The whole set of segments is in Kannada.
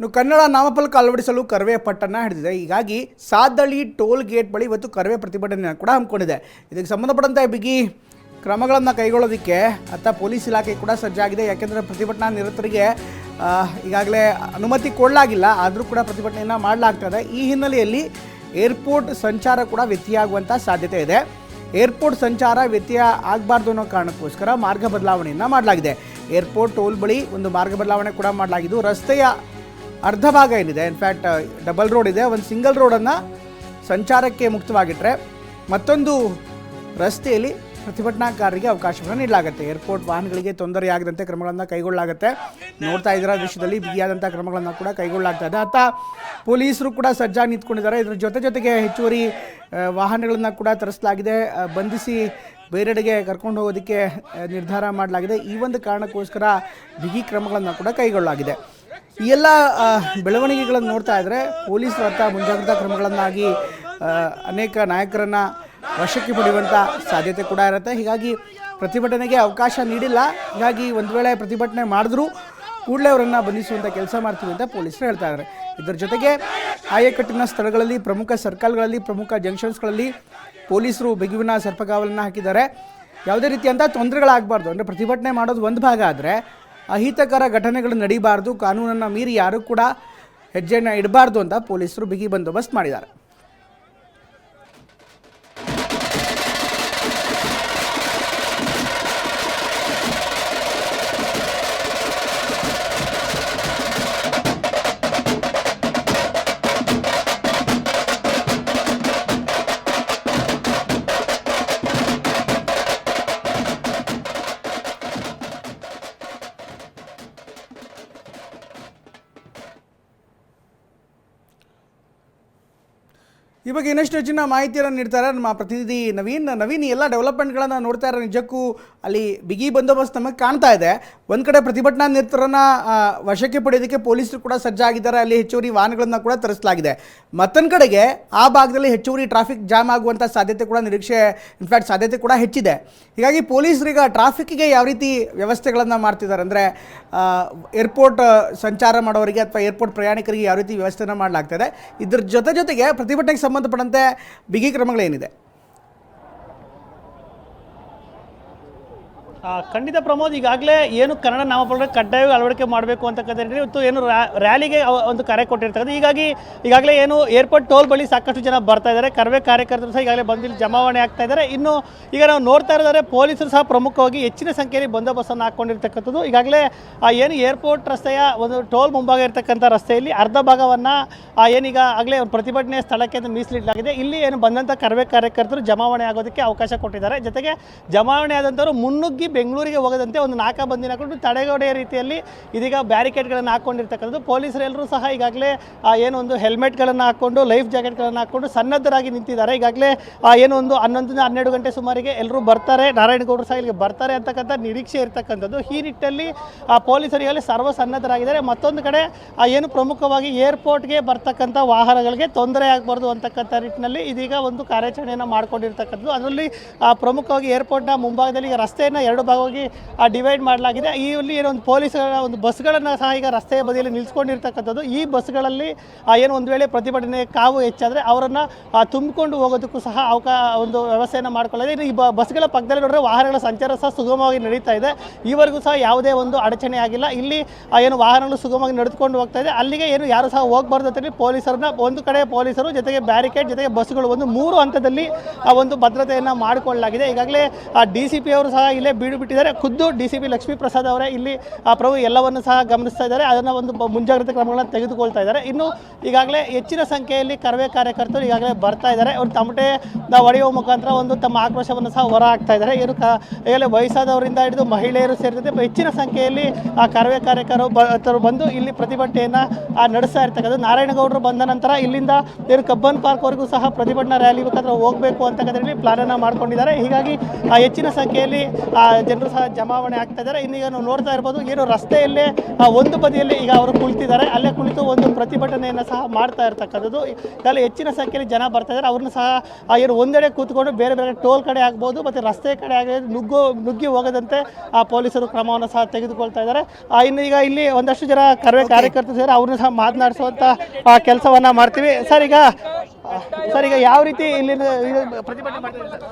ಇನ್ನು ಕನ್ನಡ ನಾಮಫಲಕ ಅಳವಡಿಸಲು ಕರವೇ ಪಟ್ಟಣ ಹಿಡಿದಿದೆ. ಹೀಗಾಗಿ ಸಾದಳಿ ಟೋಲ್ ಗೇಟ್ ಬಳಿ ಇವತ್ತು ಕರವೇ ಪ್ರತಿಭಟನೆ ಕೂಡ ಹಮ್ಮಿಕೊಂಡಿದೆ. ಇದಕ್ಕೆ ಸಂಬಂಧಪಟ್ಟಂತೆ ಬಿಗಿ ಕ್ರಮಗಳನ್ನು ಕೈಗೊಳ್ಳೋದಕ್ಕೆ ಅತ್ತ ಪೊಲೀಸ್ ಇಲಾಖೆ ಕೂಡ ಸಜ್ಜಾಗಿದೆ. ಯಾಕೆಂದರೆ ಪ್ರತಿಭಟನಾ ನಿರತರಿಗೆ ಈಗಾಗಲೇ ಅನುಮತಿ ಕೊಡಲಾಗಿಲ್ಲ. ಆದರೂ ಕೂಡ ಪ್ರತಿಭಟನೆಯನ್ನು ಮಾಡಲಾಗ್ತದೆ ಈ ಹಿನ್ನೆಲೆಯಲ್ಲಿ ಏರ್ಪೋರ್ಟ್ ಸಂಚಾರ ಕೂಡ ವ್ಯತ್ಯಯ ಆಗುವಂಥ ಸಾಧ್ಯತೆ ಇದೆ. ಏರ್ಪೋರ್ಟ್ ಸಂಚಾರ ವ್ಯತ್ಯಯ ಆಗಬಾರ್ದು ಅನ್ನೋ ಕಾರಣಕ್ಕೋಸ್ಕರ ಮಾರ್ಗ ಬದಲಾವಣೆಯನ್ನು ಮಾಡಲಾಗಿದೆ. ಏರ್ಪೋರ್ಟ್ ಟೋಲ್ ಬಳಿ ಒಂದು ಮಾರ್ಗ ಬದಲಾವಣೆ ಕೂಡ ಮಾಡಲಾಗಿದ್ದು, ರಸ್ತೆಯ ಅರ್ಧ ಭಾಗ ಏನಿದೆ. ಇನ್ಫ್ಯಾಕ್ಟ್ ಡಬಲ್ ರೋಡ್ ಇದೆ. ಒಂದು ಸಿಂಗಲ್ ರೋಡನ್ನು ಸಂಚಾರಕ್ಕೆ ಮುಕ್ತವಾಗಿಟ್ಟರೆ ಮತ್ತೊಂದು ರಸ್ತೆಯಲ್ಲಿ ಪ್ರತಿಭಟನಾಕಾರರಿಗೆ ಅವಕಾಶವನ್ನು ನೀಡಲಾಗುತ್ತೆ. ಏರ್ಪೋರ್ಟ್ ವಾಹನಗಳಿಗೆ ತೊಂದರೆಯಾಗದಂತೆ ಕ್ರಮಗಳನ್ನು ಕೈಗೊಳ್ಳಲಾಗುತ್ತೆ. ನೋಡ್ತಾ ಇದ್ದೀರಾ ದೃಶ್ಯದಲ್ಲಿ ಬಿಗಿಯಾದಂಥ ಕ್ರಮಗಳನ್ನು ಕೂಡ ಕೈಗೊಳ್ಳಲಾಗ್ತಾ ಇದೆ. ಅತ್ತ ಪೊಲೀಸರು ಕೂಡ ಸಜ್ಜಾಗಿ ನಿಂತ್ಕೊಂಡಿದ್ದಾರೆ. ಇದರ ಜೊತೆ ಜೊತೆಗೆ ಹೆಚ್ಚುವರಿ ವಾಹನಗಳನ್ನು ಕೂಡ ತರಿಸಲಾಗಿದೆ. ಬಂಧಿಸಿ ಬೇರೆಡೆಗೆ ಕರ್ಕೊಂಡು ಹೋಗೋದಕ್ಕೆ ನಿರ್ಧಾರ ಮಾಡಲಾಗಿದೆ. ಈ ಒಂದು ಕಾರಣಕ್ಕೋಸ್ಕರ ಬಿಗಿ ಕ್ರಮಗಳನ್ನು ಕೂಡ ಕೈಗೊಳ್ಳಲಾಗಿದೆ. ಈ ಎಲ್ಲ ಬೆಳವಣಿಗೆಗಳನ್ನು ನೋಡ್ತಾ ಇದ್ದರೆ ಪೊಲೀಸರು ಅಂತ ಮುಂಜಾಗ್ರತಾ ಕ್ರಮಗಳನ್ನಾಗಿ ಅನೇಕ ನಾಯಕರನ್ನು ವಶಕ್ಕೆ ಪಡೆಯುವಂಥ ಸಾಧ್ಯತೆ ಕೂಡ ಇರುತ್ತೆ. ಹೀಗಾಗಿ ಪ್ರತಿಭಟನೆಗೆ ಅವಕಾಶ ನೀಡಿಲ್ಲ. ಹೀಗಾಗಿ ಒಂದು ವೇಳೆ ಪ್ರತಿಭಟನೆ ಮಾಡಿದ್ರೂ ಕೂಡಲೇ ಅವರನ್ನು ಬಂಧಿಸುವಂಥ ಕೆಲಸ ಮಾಡ್ತೀವಿ ಅಂತ ಪೊಲೀಸರು ಹೇಳ್ತಾ ಇದ್ದಾರೆ ಇದರ ಜೊತೆಗೆ ಆಯಕಟ್ಟಿನ ಸ್ಥಳಗಳಲ್ಲಿ, ಪ್ರಮುಖ ಸರ್ಕಲ್ಗಳಲ್ಲಿ, ಪ್ರಮುಖ ಜಂಕ್ಷನ್ಸ್ಗಳಲ್ಲಿ ಪೊಲೀಸರು ಬಿಗುವಿನ ಸರ್ಪಗಾವಲನ್ನು ಹಾಕಿದ್ದಾರೆ. ಯಾವುದೇ ರೀತಿಯಂಥ ತೊಂದರೆಗಳಾಗಬಾರ್ದು. ಅಂದರೆ ಪ್ರತಿಭಟನೆ ಮಾಡೋದು ಒಂದು ಭಾಗ ಆದರೆ ಅಹಿತಕರ ಘಟನೆಗಳು ನಡೀಬಾರ್ದು ಕಾನೂನನ್ನು ಮೀರಿ ಯಾರೂ ಕೂಡ ಹೆಜ್ಜೆಯನ್ನು ಇಡಬಾರ್ದು ಅಂತ ಪೊಲೀಸರು ಬಿಗಿ ಬಂದೋಬಸ್ತ್ ಮಾಡಿದ್ದಾರೆ. ಈ ಬಗ್ಗೆ ಇನ್ನಷ್ಟು ಹೆಚ್ಚಿನ ಮಾಹಿತಿಯನ್ನು ನೀಡ್ತಾರೆ ನಮ್ಮ ಪ್ರತಿನಿಧಿ ನವೀನ್. ನವೀನ್ ಎಲ್ಲ ಡೆವಲಪ್ಮೆಂಟ್ಗಳನ್ನು ನೋಡ್ತಾ ಇರೋ ನಿಜಕ್ಕೂ ಅಲ್ಲಿ ಬಿಗಿ ಬಂದೋಬಸ್ತ್ ನಮಗೆ ಕಾಣ್ತಾ ಇದೆ. ಒಂದು ಕಡೆ ಪ್ರತಿಭಟನಾ ನಿರತರನ್ನ ವಶಕ್ಕೆ ಪಡೆಯೋದಕ್ಕೆ ಪೊಲೀಸರು ಕೂಡ ಸಜ್ಜಾಗಿದ್ದಾರೆ. ಅಲ್ಲಿ ಹೆಚ್ಚುವರಿ ವಾಹನಗಳನ್ನು ಕೂಡ ತರಿಸಲಾಗಿದೆ. ಮತ್ತೊಂದು ಕಡೆಗೆ ಆ ಭಾಗದಲ್ಲಿ ಹೆಚ್ಚುವರಿ ಟ್ರಾಫಿಕ್ ಜಾಮ್ ಆಗುವಂಥ ಸಾಧ್ಯತೆ ಕೂಡ ನಿರೀಕ್ಷೆ ಇನ್ಫ್ಯಾಕ್ಟ್ ಸಾಧ್ಯತೆ ಕೂಡ ಹೆಚ್ಚಿದೆ. ಹೀಗಾಗಿ ಪೊಲೀಸರೀಗ ಟ್ರಾಫಿಕ್ಗೆ ಯಾವ ರೀತಿ ವ್ಯವಸ್ಥೆಗಳನ್ನು ಮಾಡ್ತಿದ್ದಾರೆ ಅಂದರೆ ಏರ್ಪೋರ್ಟ್ ಸಂಚಾರ ಮಾಡೋರಿಗೆ ಅಥವಾ ಏರ್ಪೋರ್ಟ್ ಪ್ರಯಾಣಿಕರಿಗೆ ಯಾವ ರೀತಿ ವ್ಯವಸ್ಥೆಯನ್ನು ಮಾಡಲಾಗ್ತದೆ ಇದ್ರ ಜೊತೆ ಜೊತೆಗೆ ಪ್ರತಿಭಟನೆಗೆ ಸಂಬಂಧಪಟ್ಟಂತೆ ಬಿಗಿ ಕ್ರಮಗಳೇನಿದೆ. ಖಂಡಿತ ಪ್ರಮೋದ್, ಈಗಾಗಲೇ ಏನು ಕನ್ನಡ ನಾಮಪತ್ರ ಕಡ್ಡಾಯವಾಗಿ ಅಳವಡಿಕೆ ಮಾಡಬೇಕು ಅಂತಕ್ಕಂಥ ಇವತ್ತು ಏನು ರ್ಯಾ- ರ್ಯಾಲಿಗೆ ಒಂದು ಕರೆ ಕೊಟ್ಟಿರ್ತಕ್ಕಂಥ ಹೀಗಾಗಿ, ಈಗಾಗಲೇ ಏನು ಏರ್ಪೋರ್ಟ್ ಟೋಲ್ ಬಳಿ ಸಾಕಷ್ಟು ಜನ ಬರ್ತಾ ಇದ್ದಾರೆ. ಕರ್ವೆ ಕಾರ್ಯಕರ್ತರು ಸಹ ಈಗಾಗಲೇ ಬಂದು ಇಲ್ಲಿ ಜಮಾವಣೆ ಆಗ್ತಾ ಇದ್ದಾರೆ. ಇನ್ನು ಈಗ ನಾವು ನೋಡ್ತಾ ಇದ್ದಾರೆ ಪೊಲೀಸರು ಸಹ ಪ್ರಮುಖವಾಗಿ ಹೆಚ್ಚಿನ ಸಂಖ್ಯೆಯಲ್ಲಿ ಬಂದೋಬಸ್ತನ್ನು ಹಾಕ್ಕೊಂಡಿರ್ತಕ್ಕಂಥದ್ದು. ಈಗಾಗಲೇ, ಆ, ಏನು ಏರ್ಪೋರ್ಟ್ ರಸ್ತೆಯ ಒಂದು ಟೋಲ್ ಮುಂಭಾಗ ಇರತಕ್ಕಂಥ ರಸ್ತೆಯಲ್ಲಿ ಅರ್ಧ ಭಾಗವನ್ನು ಏನೀಗ ಆಗಲೇ ಒಂದು ಪ್ರತಿಭಟನೆ ಸ್ಥಳಕ್ಕೆ ಅಂತ ಮೀಸಲಿಡಲಾಗಿದೆ. ಇಲ್ಲಿ ಏನು ಬಂದಂಥ ಕರ್ವೆ ಕಾರ್ಯಕರ್ತರು ಜಮಾವಣೆ ಆಗೋದಕ್ಕೆ ಅವಕಾಶ ಕೊಟ್ಟಿದ್ದಾರೆ. ಜೊತೆಗೆ ಜಮಾವಣೆ ಆದಂಥವ್ರು ಮುನ್ನುಗ್ಗಿ ಬೆಂಗಳೂರಿಗೆ ಹೋಗದಂತೆ ಒಂದು ನಾಕಾಬಂದಿನ ಹಾಕೊಂಡು ತಡೆಗೋಡೆಯ ರೀತಿಯಲ್ಲಿ ಇದೀಗ ಬ್ಯಾರಿಕೇಡ್ಗಳನ್ನು ಹಾಕ್ಕೊಂಡಿರ್ತಕ್ಕಂಥದ್ದು ಪೊಲೀಸರೆಲ್ಲರೂ ಸಹ ಈಗಾಗಲೇ ಏನೊಂದು ಹೆಲ್ಮೆಟ್ಗಳನ್ನು ಹಾಕ್ಕೊಂಡು ಲೈಫ್ ಜಾಕೆಟ್ಗಳನ್ನು ಹಾಕ್ಕೊಂಡು ಸನ್ನದ್ಧರಾಗಿ ನಿಂತಿದ್ದಾರೆ. ಈಗಾಗಲೇ ಏನೊಂದು ಏನು ಒಂದು ಹನ್ನೊಂದು, ಹನ್ನೆರಡು ಗಂಟೆ ಸುಮಾರಿಗೆ ಎಲ್ಲರೂ ಬರ್ತಾರೆ. ನಾರಾಯಣಗೌಡರು ಸಹ ಇಲ್ಲಿಗೆ ಬರ್ತಾರೆ ಅಂತಕ್ಕಂಥ ನಿರೀಕ್ಷೆ ಇರತಕ್ಕಂಥದ್ದು. ಈ ನಿಟ್ಟಲ್ಲಿ, ಆ ಪೊಲೀಸರಿಗಾಗಲೇ ಸರ್ವ ಸನ್ನದ್ಧರಾಗಿದ್ದಾರೆ ಮತ್ತೊಂದು ಕಡೆ ಏನು ಪ್ರಮುಖವಾಗಿ ಏರ್ಪೋರ್ಟ್ಗೆ ಬರ್ತಕ್ಕಂಥ ವಾಹನಗಳಿಗೆ ತೊಂದರೆ ಆಗಬಾರ್ದು ಅಂತಕ್ಕಂಥ ನಿಟ್ಟಿನಲ್ಲಿ ಇದೀಗ ಒಂದು ಕಾರ್ಯಾಚರಣೆಯನ್ನು ಮಾಡ್ಕೊಂಡಿರ್ತಕ್ಕಂಥದ್ದು. ಅದರಲ್ಲಿ ಪ್ರಮುಖವಾಗಿ ಏರ್ಪೋರ್ಟ್ನ ಮುಂಭಾಗದಲ್ಲಿ ರಸ್ತೆಯನ್ನು ಎರಡು ಭಾಗವಾಗಿ ಡಿವೈಡ್ ಮಾಡಲಾಗಿದೆ. ಈ ಇಲ್ಲಿ ಏನೊಂದು ಪೊಲೀಸ್ ಒಂದು ಬಸ್ಗಳನ್ನು ಸಹ ಈಗ ರಸ್ತೆಯ ಬದಿಯಲ್ಲಿ ನಿಲ್ಲಿಸ್ಕೊಂಡಿರ್ತಕ್ಕಂಥದ್ದು ಈ ಬಸ್ಗಳಲ್ಲಿ ಏನು ಒಂದು ವೇಳೆ ಪ್ರತಿಭಟನೆ ಕಾವು ಹೆಚ್ಚಾದರೆ ಅವರನ್ನು ತುಂಬಿಕೊಂಡು ಹೋಗೋದಕ್ಕೂ ಸಹ ಅವಕಾ, ಒಂದು ವ್ಯವಸ್ಥೆಯನ್ನು ಮಾಡ್ಕೊಳ್ಳೋದು. ಇನ್ನು ಈ ಬ- ಬಸ್ಗಳ ಪಕ್ಕದಲ್ಲಿ ನೋಡಿದ್ರೆ ವಾಹನಗಳ ಸಂಚಾರ ಸಹ ಸುಗಮವಾಗಿ ನಡೀತಾ ಇದೆ. ಈವರೆಗೂ ಸಹ ಯಾವುದೇ ಒಂದು ಅಡಚಣೆ ಆಗಿಲ್ಲ. ಇಲ್ಲಿ ಏನು ವಾಹನಗಳು ಸುಗಮವಾಗಿ ನಡೆದುಕೊಂಡು ಹೋಗ್ತಾ ಇದೆ. ಅಲ್ಲಿಗೆ ಏನು ಯಾರು ಸಹ ಹೋಗಬಾರ್ದು ಅಂತೇಳಿ ಪೊಲೀಸರನ್ನ, ಒಂದು ಕಡೆ ಪೊಲೀಸರು, ಜೊತೆಗೆ ಬ್ಯಾರಿಕೇಡ್, ಜೊತೆಗೆ ಬಸ್ಗಳು ಒಂದು ಮೂರು ಹಂತದಲ್ಲಿ, ಆ, ಒಂದು ಭದ್ರತೆಯನ್ನು ಮಾಡಿಕೊಳ್ಳಲಾಗಿದೆ. ಈಗಾಗಲೇ ಡಿ ಸಿ ಪಿ ಅವರು ಸಹ ಇಲ್ಲೇ ಬೀಡು ಬಿಟ್ಟಿದ್ದಾರೆ. ಖುದ್ದು D C P Lakshmi Prasad ಅವರೇ ಇಲ್ಲಿ ಆ ಪ್ರಭು ಎಲ್ಲವನ್ನು ಸಹ ಗಮನಿಸ್ತಾ ಇದ್ದಾರೆ. ಅದನ್ನು ಒಂದು ಬ- ಮುಂಜಾಗ್ರತೆ ಕ್ರಮಗಳನ್ನು ತೆಗೆದುಕೊಳ್ತಾ ಇದ್ದಾರೆ. ಇನ್ನು ಈಗಾಗಲೇ ಹೆಚ್ಚಿನ ಸಂಖ್ಯೆಯಲ್ಲಿ ಕರವೇ ಕಾರ್ಯಕರ್ತರು ಈಗಾಗಲೇ ಬರ್ತಾ ಇದ್ದಾರೆ. ಅವರು ತಮಟೆ ಒಡೆಯುವ ಮುಖಾಂತರ ಒಂದು ತಮ್ಮ ಆಕ್ರೋಶವನ್ನು ಸಹ ಹೊರ ಹಾಕ್ತಾ ಇದ್ದಾರೆ. ಇವರು ಕ ಈಗಾಗಲೇ ವಯಸ್ಸಾದವರಿಂದ ಹಿಡಿದು ಮಹಿಳೆಯರು ಸೇರಿದಂತೆ ಹೆಚ್ಚಿನ ಸಂಖ್ಯೆಯಲ್ಲಿ ಆ ಕರವೇ ಕಾರ್ಯಕರ್ತರು ಬ ತರು ಬಂದು ಇಲ್ಲಿ ಪ್ರತಿಭಟನೆಯನ್ನು ನಡೆಸ್ತಾ ಇರ್ತಕ್ಕಂಥದ್ದು ನಾರಾಯಣಗೌಡರು ಬಂದ ನಂತರ ಇಲ್ಲಿಂದ ಏನು ಕಬ್ಬನ್ ಪಾರ್ಕ್ವರೆಗೂ ಸಹ ಪ್ರತಿಭಟನಾ ರ್ಯಾಲಿ ಮುಖಾಂತರ ಹೋಗಬೇಕು ಅಂತಕ್ಕಂಥ ಪ್ಲಾನನ್ನು ಮಾಡ್ಕೊಂಡಿದ್ದಾರೆ. ಹೀಗಾಗಿ ಹೆಚ್ಚಿನ ಸಂಖ್ಯೆಯಲ್ಲಿ ಆ ಜನರು ಸಹ ಜಮಾವಣೆ ಆಗ್ತಾ ಇದ್ದಾರೆ. ಇನ್ನೀಗ ನಾವು ನೋಡ್ತಾ ಇರ್ಬೋದು ಏನು ರಸ್ತೆಯಲ್ಲೇ ಆ, ಒಂದು ಬದಿಯಲ್ಲಿ ಈಗ ಅವರು ಕುಳಿತಿದ್ದಾರೆ. ಅಲ್ಲೇ ಕುಳಿತು ಒಂದು ಪ್ರತಿಭಟನೆಯನ್ನು ಸಹ ಮಾಡ್ತಾ ಇರ್ತಕ್ಕಂಥದ್ದು. ಇದರಲ್ಲಿ ಹೆಚ್ಚಿನ ಸಂಖ್ಯೆಯಲ್ಲಿ ಜನ ಬರ್ತಾ ಇದ್ದಾರೆ. ಅವ್ರನ್ನ ಸಹ ಏನು ಒಂದೆಡೆ ಕೂತ್ಕೊಂಡು ಬೇರೆ ಬೇರೆ ಟೋಲ್ ಕಡೆ ಆಗ್ಬೋದು ಮತ್ತು ರಸ್ತೆ ಕಡೆ ಆಗಿ ನುಗ್ಗು ನುಗ್ಗಿ ಹೋಗದಂತೆ ಆ ಪೊಲೀಸರು ಕ್ರಮವನ್ನು ಸಹ ತೆಗೆದುಕೊಳ್ತಾ ಇದ್ದಾರೆ. ಇನ್ನು ಈಗ ಇಲ್ಲಿ ಒಂದಷ್ಟು ಜನ ಕರ್ವೆ ಕಾರ್ಯಕರ್ತರು ಸೇರಿ ಅವ್ರನ್ನ ಸಹ ಮಾತನಾಡಿಸುವಂಥ ಕೆಲಸವನ್ನು ಮಾಡ್ತೀವಿ. ಸರ್ ಈಗ ಸರ್ ಈಗ ಯಾವ ರೀತಿ ಇಲ್ಲಿ ಪ್ರತಿಭಟನೆ ಮಾಡ್ತೀವಿ ಸರ್?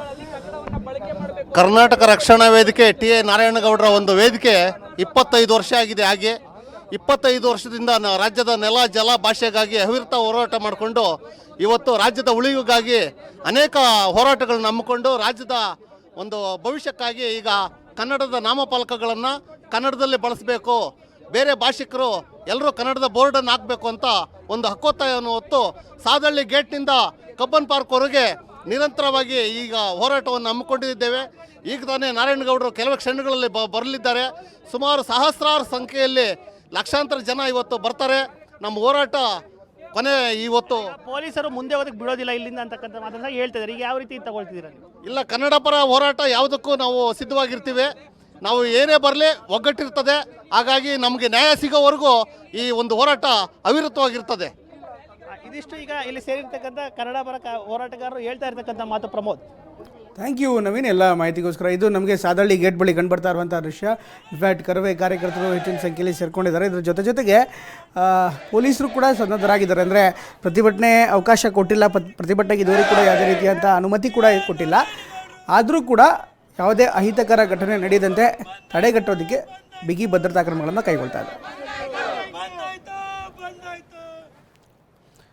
ಕರ್ನಾಟಕ ರಕ್ಷಣಾ ವೇದಿಕೆ ಟಿ ಎ ನಾರಾಯಣಗೌಡರ ಒಂದು ವೇದಿಕೆ ಇಪ್ಪತ್ತೈದು ವರ್ಷ ಆಗಿದೆ. ಹಾಗೆ ಇಪ್ಪತ್ತೈದು ವರ್ಷದಿಂದ ರಾಜ್ಯದ ನೆಲ, ಜಲ ಭಾಷೆಗಾಗಿ ಅವಿರತ ಹೋರಾಟ ಮಾಡಿಕೊಂಡು ಇವತ್ತು ರಾಜ್ಯದ ಉಳಿವಿಗಾಗಿ ಅನೇಕ ಹೋರಾಟಗಳನ್ನ ನಂಬಿಕೊಂಡು ರಾಜ್ಯದ ಒಂದು ಭವಿಷ್ಯಕ್ಕಾಗಿ ಈಗ ಕನ್ನಡದ ನಾಮಫಲಕಗಳನ್ನು ಕನ್ನಡದಲ್ಲಿ ಬಳಸಬೇಕು. ಬೇರೆ ಭಾಷಿಕರು ಎಲ್ಲರೂ ಕನ್ನಡದ ಬೋರ್ಡನ್ನು ಹಾಕಬೇಕು ಅಂತ ಒಂದು ಹಕ್ಕೊತ್ತಾಯವನ್ನು ಹೊತ್ತು ಸಾದಳ್ಳಿ ಗೇಟ್ನಿಂದ ಕಬ್ಬನ್ ಪಾರ್ಕ್ವರೆಗೆ ನಿರಂತರವಾಗಿ ಈಗ ಹೋರಾಟವನ್ನು ಹಮ್ಮಿಕೊಂಡಿದ್ದೇವೆ. ಈಗ ತಾನೇ ನಾರಾಯಣಗೌಡರು ಕೆಲವು ಕ್ಷಣಗಳಲ್ಲಿ ಬ ಬರಲಿದ್ದಾರೆ. ಸುಮಾರು ಸಹಸ್ರಾರು ಸಂಖ್ಯೆಯಲ್ಲಿ ಲಕ್ಷಾಂತರ ಜನ ಇವತ್ತು ಬರ್ತಾರೆ. ನಮ್ಮ ಹೋರಾಟ ಕೊನೆ ಇವತ್ತು. ಪೊಲೀಸರು ಮುಂದೆ ಹೋದಕ್ಕೆ ಬಿಡೋದಿಲ್ಲ ಇಲ್ಲಿಂದ ಅಂತಕ್ಕಂಥ ಮಾತನ್ನ ಹೇಳ್ತಿದ್ದಾರೆ ಈಗ ಯಾವ ರೀತಿ ತಗೊಳ್ತಿದ್ದೀರಾ ಇಲ್ಲ ಕನ್ನಡ ಪರ ಹೋರಾಟ ಯಾವುದಕ್ಕೂ ನಾವು ಸಿದ್ಧವಾಗಿರ್ತೀವಿ. ನಾವು ಏನೇ ಬರಲಿ ಒಗ್ಗಟ್ಟಿರ್ತದೆ. ಹಾಗಾಗಿ ನಮಗೆ ನ್ಯಾಯ ಸಿಗೋವರೆಗೂ ಈ ಒಂದು ಹೋರಾಟ ಅವಿರತವಾಗಿರ್ತದೆ. ಇದಿಷ್ಟು ಈಗ ಇಲ್ಲಿ ಸೇರಿರ್ತಕ್ಕಂಥ ಕನ್ನಡ ಪರ ಹೋರಾಟಗಾರರು ಹೇಳ್ತಾ ಇರ್ತಕ್ಕಂಥ ಮಾತು ಪ್ರಮೋದ್. ಥ್ಯಾಂಕ್ ಯು ನವೀನ್, ಎಲ್ಲ ಮಾಹಿತಿಗೋಸ್ಕರ. ಇದು ನಮಗೆ ಸಾದಳ್ಳಿ ಗೇಟ್ ಬಳಿ ಕಂಡು ಬರ್ತಾ ಇರುವಂಥ ದೃಶ್ಯ. ಇನ್ಫ್ಯಾಕ್ಟ್ ಕರವೇ ಕಾರ್ಯಕರ್ತರು ಹೆಚ್ಚಿನ ಸಂಖ್ಯೆಯಲ್ಲಿ ಸೇರ್ಕೊಂಡಿದ್ದಾರೆ. ಇದ್ರ ಜೊತೆ ಜೊತೆಗೆ ಪೊಲೀಸರು ಕೂಡ ಸನ್ನದ್ಧರಾಗಿದ್ದಾರೆ. ಅಂದರೆ ಪ್ರತಿಭಟನೆ ಅವಕಾಶ ಕೊಟ್ಟಿಲ್ಲ. ಪ್ರತಿಭಟನೆಗೆ ಇದುವರೆಗೂ ಕೂಡ ಯಾವುದೇ ರೀತಿಯಂಥ ಅನುಮತಿ ಕೂಡ ಕೊಟ್ಟಿಲ್ಲ. ಆದರೂ ಕೂಡ ಯಾವುದೇ ಅಹಿತಕರ ಘಟನೆ ನಡೆಯದಂತೆ ತಡೆಗಟ್ಟೋದಕ್ಕೆ ಬಿಗಿ ಭದ್ರತಾ ಕ್ರಮಗಳನ್ನು ಕೈಗೊಳ್ತಾ ಇದ್ದಾರೆ.